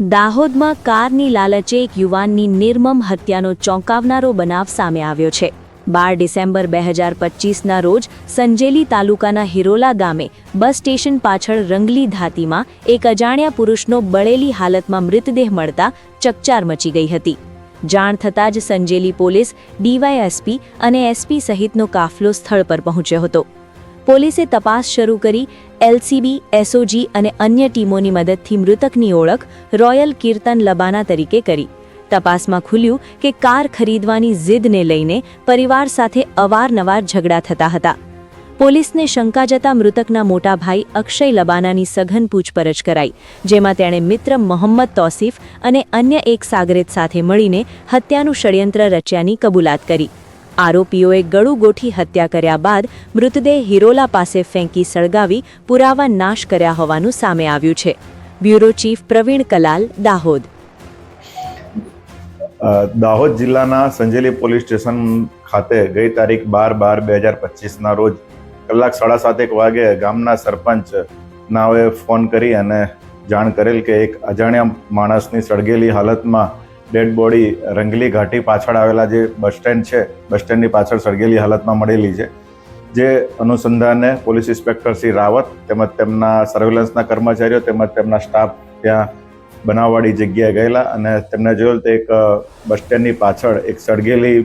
દાહોદમાં કારની લાલચે એક યુવાનની નિર્મમ હત્યાનો ચોંકાવનારો બનાવ સામે આવ્યો છે. બાર ડિસેમ્બર બે હજાર પચીસના રોજ સંજેલી તાલુકાના હિરોલા ગામે બસ સ્ટેશન પાછળ રંગલી ધાતીમાં એક અજાણ્યા પુરુષનો બળેલી હાલતમાં મૃતદેહ મળતા ચકચાર મચી ગઈ હતી. જાણ થતાં જ સંજેલી પોલીસ ડીવાયએસપી અને એસપી સહિતનો કાફલો સ્થળ પર પહોંચ્યો હતો. પોલીસે તપાસ શરૂ કરી એલસીબી, એસઓજી અને અન્ય ટીમોની મદદથી મૃતકની ઓળખ રોયલ કીર્તન લબાના તરીકે કરી. તપાસમાં ખુલ્યું કે કાર ખરીદવાની જીદને લઈને પરિવાર સાથે અવારનવાર ઝઘડા થતા હતા. પોલીસને શંકા જતા મૃતકના મોટા ભાઈ અક્ષય લબાનાની સઘન પૂછપરછ કરાઈ, જેમાં તેણે મિત્ર મોહમ્મદ તોસીફ અને અન્ય એક સાગરેત સાથે મળીને હત્યાનું ષડયંત્ર રચ્યાની કબૂલાત કરી. આરોપીઓએ ગળું ગોઠી હત્યા કર્યા બાદ મૃતદેહ હિરોલા પાસે ફેંકી સળગાવી પુરાવા નાશ કર્યા હોવાનું સામે આવ્યું છે. Bureau chief Pravin Kalal, Dahod. Dahod જિલ્લાના સંજેલી પોલીસ સ્ટેશન ખાતે ગઈ તારીખ બાર બાર બે હજાર પચીસના રોજ કલાક સાડા સાતેક વાગે ગામના સરપંચ નાઓએ ફોન કરી અને જાણ કરેલ કે એક અજાણ્યા માણસની સળગેલી હાલતમાં ડેડ બોડી રંગલી ઘાટી પાછળ આવેલા જે બસ સ્ટેન્ડ છે, બસ સ્ટેન્ડની પાછળ સળગેલી હાલતમાં મળેલી છે, જે અનુસંધાને પોલીસ ઇન્સ્પેક્ટર શ્રી રાવત તેમજ તેમના સર્વેલન્સના કર્મચારીઓ તેમજ તેમના સ્ટાફ ત્યાં બનાવવાળી જગ્યાએ ગયેલા અને તેમને જોયું તો એક બસ સ્ટેન્ડની પાછળ એક સળગેલી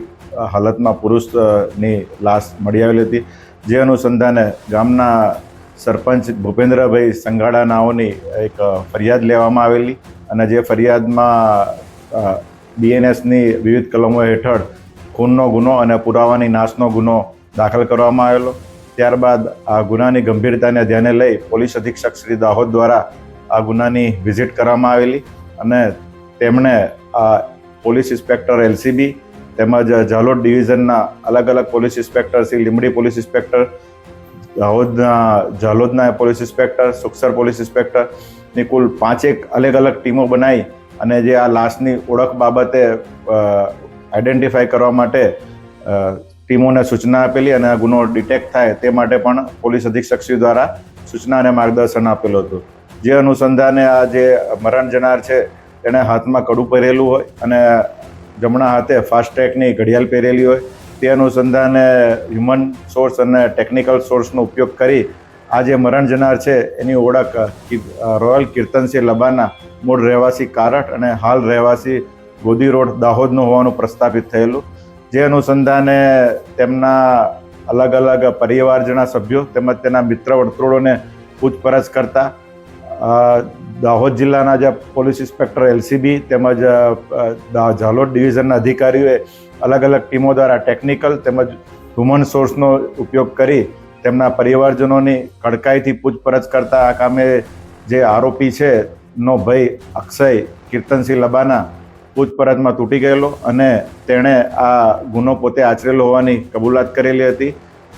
હાલતમાં પુરુષની લાશ મળી આવેલી હતી, જે અનુસંધાને ગામના સરપંચ ભૂપેન્દ્રભાઈ સંઘાડા નાઓની એક ફરિયાદ લેવામાં આવેલી અને જે ફરિયાદમાં બીએનએસની વિવિધ કલમો હેઠળ ખૂનનો ગુનો અને પુરાવાની નાશનો ગુનો દાખલ કરવામાં આવેલો. ત્યારબાદ આ ગુનાની ગંભીરતાને ધ્યાને લઈ પોલીસ અધિક્ષક શ્રી દાહોદ દ્વારા આ ગુનાની વિઝિટ કરવામાં આવેલી અને તેમણે આ પોલીસ ઇન્સ્પેક્ટર એલસીબી તેમજ ઝાલોદ ડિવિઝનના અલગ અલગ police inspector Shri Limdi police inspector, દાહોદના, ઝાલોદના પોલીસ ઇન્સ્પેક્ટર, સુખસર પોલીસ ઇન્સ્પેક્ટરની કુલ પાંચેક અલગ અલગ ટીમો બનાવી અને જે આ લાશની ઓળખ બાબતે આઈડેન્ટિફાઈ કરવા માટે ટીમોને સૂચના આપેલી અને આ ગુનો ડિટેક્ટ થાય તે માટે પણ પોલીસ અધિક્ષકશ્રી દ્વારા સૂચના અને માર્ગદર્શન આપેલું હતું. જે અનુસંધાને આ જે મરણ જનાર છે તેણે હાથમાં કડું પહેરેલું હોય અને જમણા હાથે ફાસ્ટ્રેકની ઘડિયાળ પહેરેલી હોય, તે અનુસંધાને હ્યુમન સોર્સ અને ટેકનિકલ સોર્સનો ઉપયોગ કરી આ જે મરણ જનાર છે, એની ઓળખ રોયલ કીર્તનસિંહ લબાના મૂળ રહેવાસી કારટ અને હાલ રહેવાસી ગોદી રોડ દાહોદનું હોવાનું પ્રસ્થાપિત થયેલું. જે અનુસંધાને તેમના અલગ અલગ પરિવારજના સભ્યો તેમજ તેના મિત્ર વર્તુળોને પૂછપરછ કરતા દાહોદ જિલ્લાના જે પોલીસ ઇન્સ્પેક્ટર એલસીબી તેમજ ઝાલોદ ડિવિઝનના અધિકારીઓએ અલગ અલગ ટીમો દ્વારા ટેકનિકલ તેમજ હ્યુમન સોર્સનો ઉપયોગ કરી તેમના પરિવારજનોની કડકાઈથી પૂછપરછ કરતા આ કામે જે આરોપી છે, નો ભાઈ અક્ષય કીર્તનસિંહ લબાના પૂછપરછમાં તૂટી ગયેલો અને તેણે આ ગુનો પોતે આચરેલો હોવાની કબૂલાત કરેલી હતી.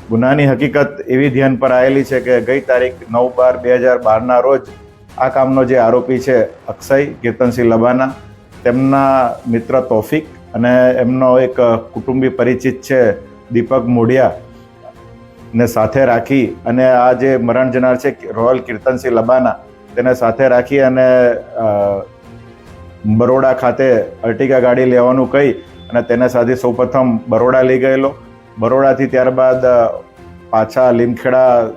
ગુનાની હકીકત એવી ધ્યાન પર આવેલી છે કે ગઈ તારીખ નવ બાર બે હજાર બારના રોજ આ કામનો જે આરોપી છે, અક્ષય કીર્તનસિંહ લબાના, તેમના મિત્ર તોફિક અને એમનો એક કુટુંબી પરિચિત છે, દીપક મોડિયા ને સાથે રાખી અને આ જે મરણ જનાર છે, રોયલ કીર્તનસિંહ લબાના, તેને સાથે રાખી અને બરોડા ખાતે અર્ટિગા ગાડી લેવાનું કહી અને તેને સાથે સૌપ્રથમ બરોડા લઈ ગયેલો. બરોડાથી ત્યારબાદ પાછા લીમખેડા,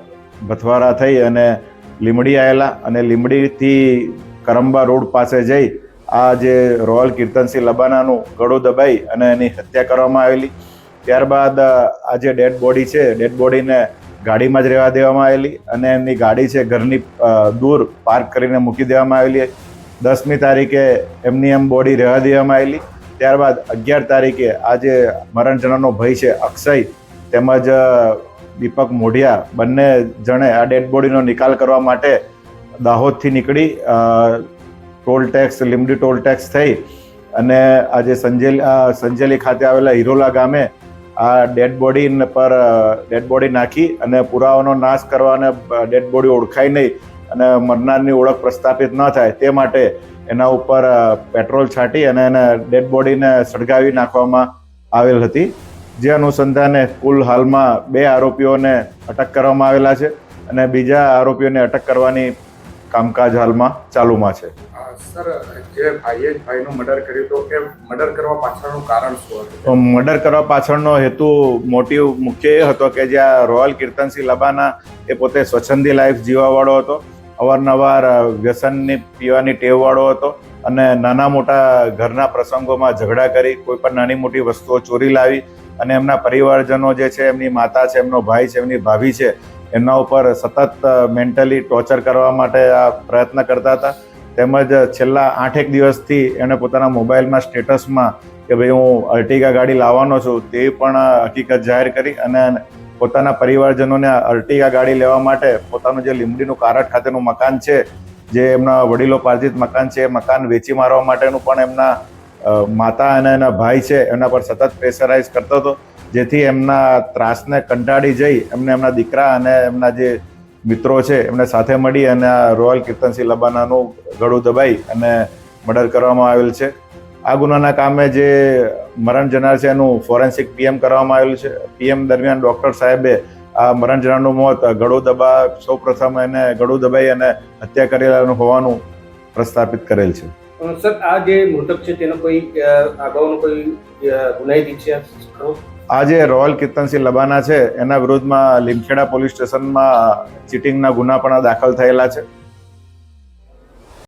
ભથવારા થઈ અને લીમડી આવેલા અને લીમડીથી કરંબા રોડ પાસે જઈ આ જે રોયલ કીર્તનસિંહ લબાનાનું ગળું દબાઈ અને એની હત્યા કરવામાં આવેલી. ત્યારબાદ આ જે ડેડ બોડી છે, ડેડ બોડીને ગાડીમાં જ રહેવા દેવામાં આવેલી અને એમની ગાડી છે ઘરની દૂર પાર્ક કરીને મૂકી દેવામાં આવેલી. દસમી તારીખે એમની એમ બોડી રહેવા દેવામાં આવેલી. ત્યારબાદ અગિયાર તારીખે આ જે મરણ જણાનો ભય છે, અક્ષય તેમજ દીપક મોઢિયા બંને જણે આ ડેડ બોડીનો નિકાલ કરવા માટે દાહોદથી નીકળી toll tax Limdi toll tax થઈ અને આજે સંજેલી સંજેલી ખાતે આવેલા હિરોલા ગામે આ ડેડ બોડી પર ડેડ બોડી નાખી અને પુરાવાનો નાશ કરવા અને ડેડ બોડી ઓળખાય નહીં અને મરનારની ઓળખ પ્રસ્થાપિત ન થાય તે માટે એના ઉપર પેટ્રોલ છાંટી અને એને ડેડ બોડીને સળગાવી નાખવામાં આવેલ હતી. જે અનુસંધાને કુલ હાલમાં બે આરોપીઓને અટક કરવામાં આવેલા છે અને બીજા આરોપીઓને અટક કરવાની કામકાજ હાલમાં ચાલુમાં છે. સર, જે ભાઈએ ભાઈનું મર્ડર કર્યું તો એ મર્ડર કરવા પાછળનું કારણ શું હતું? કરવા પાછળનો હેતુ મોટિવ મુખ્ય એ હતો કે જ્યાં રોયલ કીર્તનસિંહ લબાના એ પોતે સ્વચ્છંદી લાઈફ જીવાવાળો હતો. અવારનવાર વ્યસનની પીવાની ટેવવાળો હતો અને નાના મોટા ઘરના પ્રસંગોમાં ઝઘડા કરી, કોઈ પણ નાની મોટી વસ્તુઓ ચોરી લાવી અને એમના પરિવારજનો જે છે, એમની માતા છે, એમનો ભાઈ છે, એમની ભાભી છે, એમના ઉપર સતત મેન્ટલી ટોર્ચર કરવા માટે આ પ્રયત્ન કરતા હતા. તેમજ છેલ્લા આઠેક દિવસથી એણે પોતાના મોબાઈલમાં સ્ટેટસમાં કે ભાઈ હું અર્ટિગા ગાડી લાવવાનો છું તે પણ હકીકત જાહેર કરી અને પોતાના પરિવારજનોને અર્ટિગા ગાડી લેવા માટે પોતાનું જે લીંબડીનું કારટ ખાતેનું મકાન છે, જે એમના વડીલો પાર્જિત મકાન છે, એ મકાન વેચી મારવા માટેનું પણ એમના માતા અને એના ભાઈ છે એમના પર સતત પ્રેશરાઇઝ કરતો હતો, જેથી એમના ત્રાસને કંટાળી જઈ એમને એમના દીકરા અને એમના જે મિત્રો છે, એમને સાથે મળી અને આ રોયલ કીર્તનસિંહ લબાનાનું ગળું દબાઈ અને મર્ડર કરવામાં આવેલ છે. આ ગુનાના કામે જે મરણ જનાર છે, એનું ફોરેન્સિક પીએમ કરવામાં આવેલું છે. પીએમ દરમિયાન ડૉક્ટર સાહેબે આ મરણ જનારનું મોત ગળું દબા સૌ પ્રથમ એને ગળું દબાઈ અને હત્યા કરેલાનું હોવાનું પ્રસ્થાપિત કરેલ છે. સર, આ જે મૃતક છે, તેનો કોઈ અગાઉનો કોઈ ગુનાહિત ઇતિહાસ ખરો? આ જે રોયલ કીર્તનસિંહ લબાના છે, એના વિરુદ્ધમાં લીમખેડા પોલીસ સ્ટેશનમાં ચીટિંગના ગુના પણ દાખલ થયેલા છે.